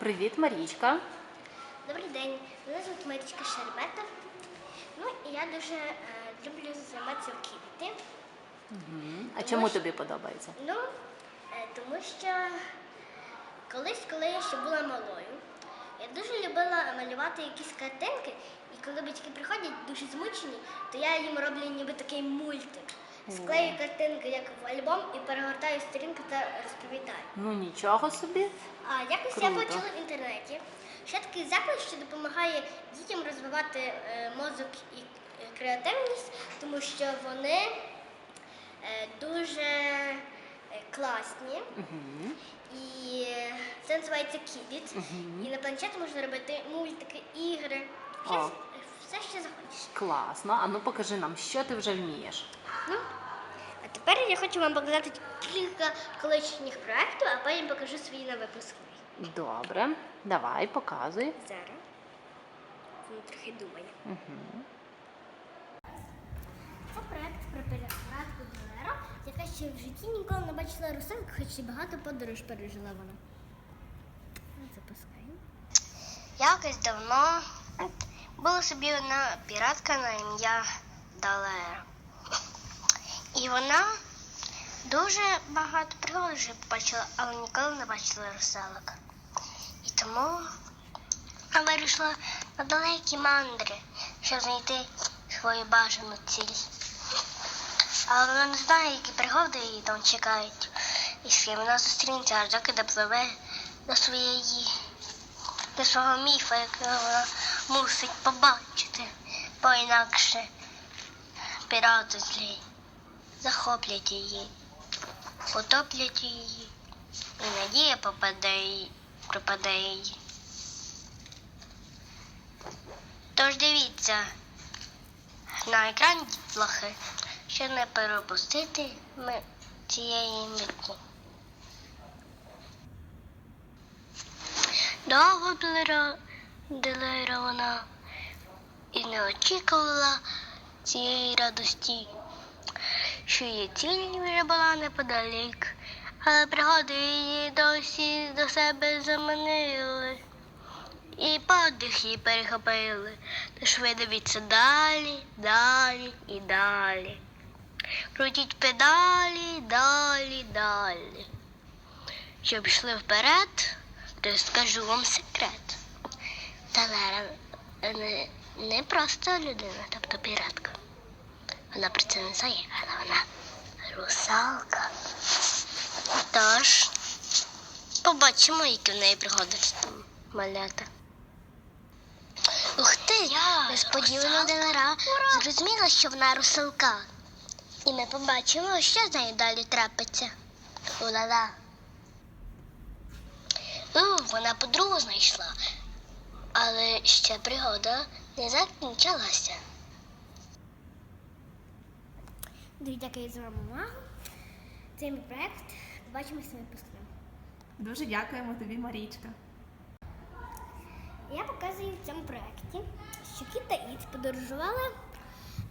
Привіт, Марічка. Добрий день, мене звуть Марічка Шербета. Ну і я дуже е, люблю займатися в квіти. А чому тобі подобається? Ну, е, тому що колись, коли я ще була малою, я дуже любила малювати якісь картинки, і коли батьки приходять дуже змучені, то я їм роблю ніби такий мультик. Склею картинки як в альбом і перегортаю сторінки та розповідаю. Ну нічого собі. А якось я Круто. почула в інтернеті, що такий заклад, що допомагає дітям розвивати е, мозок і е, креативність, тому що вони е, дуже е, класні. Угу. І е, це називається Кібіт. Мгм. І на планшеті можна робити мультики, ігри, О. все, що захочеш. Класно. А ну покажи нам, що ти вже вмієш. Ну, а тепер я хочу вам показати кілька колишніх проєктів, а потім покажу свої на випускний. Добре, давай, показуй. Зараз. Він трохи думає. Угу. Це проект про піратку Долеро, яка ще в житті ніколи не бачила русалку, хоч і багато подорож пережила вона. Запускаємо. Якось давно була собі одна піратка на ім'я Далера. І вона дуже багато пригод вже побачила, але ніколи не бачила русалок. І тому вона вирішила на далекі мандри, щоб знайти свою бажану ціль. Але вона не знає, які пригоди її там чекають. І з ким вона зустрінеться, аж доки допливе до своєї, до свого міфа, якого вона мусить побачити, бо інакше пірати злі захоплять її, потоплять її, і надія попаде їй, пропаде її. Тож дивіться на екрані дітлахи, щоб не перепустити ми цієї миті. Довго вона і не очікувала цієї радості, що її ціль вже була неподалік, але пригоди її досі до себе заманили. І подих її перехопили. Тож ви дивіться далі, далі і далі. Крутіть педалі, далі, далі. Щоб йшли вперед, то скажу вам секрет. Талера не, не просто людина, тобто піратка. Вона про це не знає, але вона русалка. Тож, побачимо, які в неї пригоди малята. Ух ти! Несподівано Делера зрозуміла, що вона русалка. І ми побачимо, що з нею далі трапиться. Ула-ла. Вона подругу знайшла. Але ще пригода не закінчилася. Дуже дякую за увагу. Це мій проєкт. Побачимося на випускному. Дуже дякуємо тобі, Марічка. Я показую в цьому проєкті, що кіт та Іт подорожували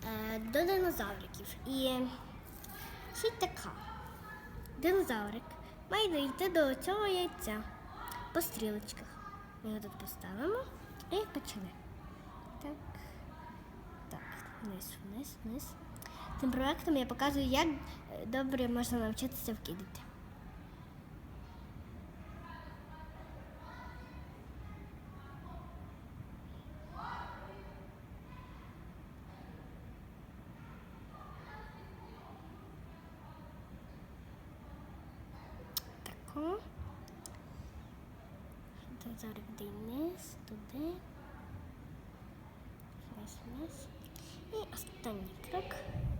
е, до динозавриків. І суть така. Динозаврик має дійти до цього яйця по стрілочках. Ми його тут поставимо і почали. Так. Так, вниз, вниз, вниз. Цим проєктом я показую, як е, добре можна навчитися вкидати. Тако. Вниз, туди. Вниз, вниз. І останній крок.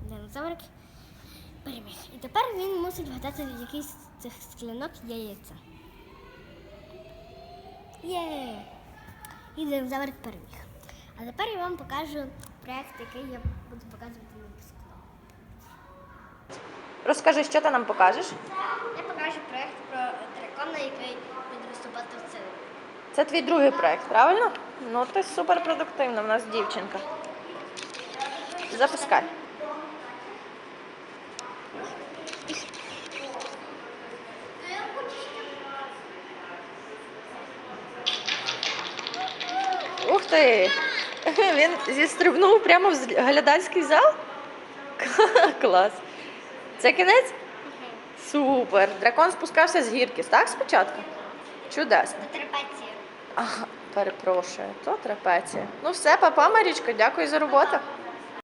Динозаврик переміг. І тепер він мусить вгадати в якийсь з цих склянок яйця. Є! І динозаврик переміг. А тепер я вам покажу проєкт, який я буду показувати на випуску. Розкажи, що ти нам покажеш? Я покажу проєкт про дракона, який буде виступати в цирку. Це твій другий проект, правильно? Ну ти супер продуктивна, в нас дівчинка. Запускай. Ух ти! Він зістрибнув прямо в глядацький зал? Клас. Це кінець? Супер. Дракон спускався з гірки, так спочатку? Чудесно. Трапеція. Перепрошую, то трапеція. Ну все, папа, Марічко, дякую за роботу.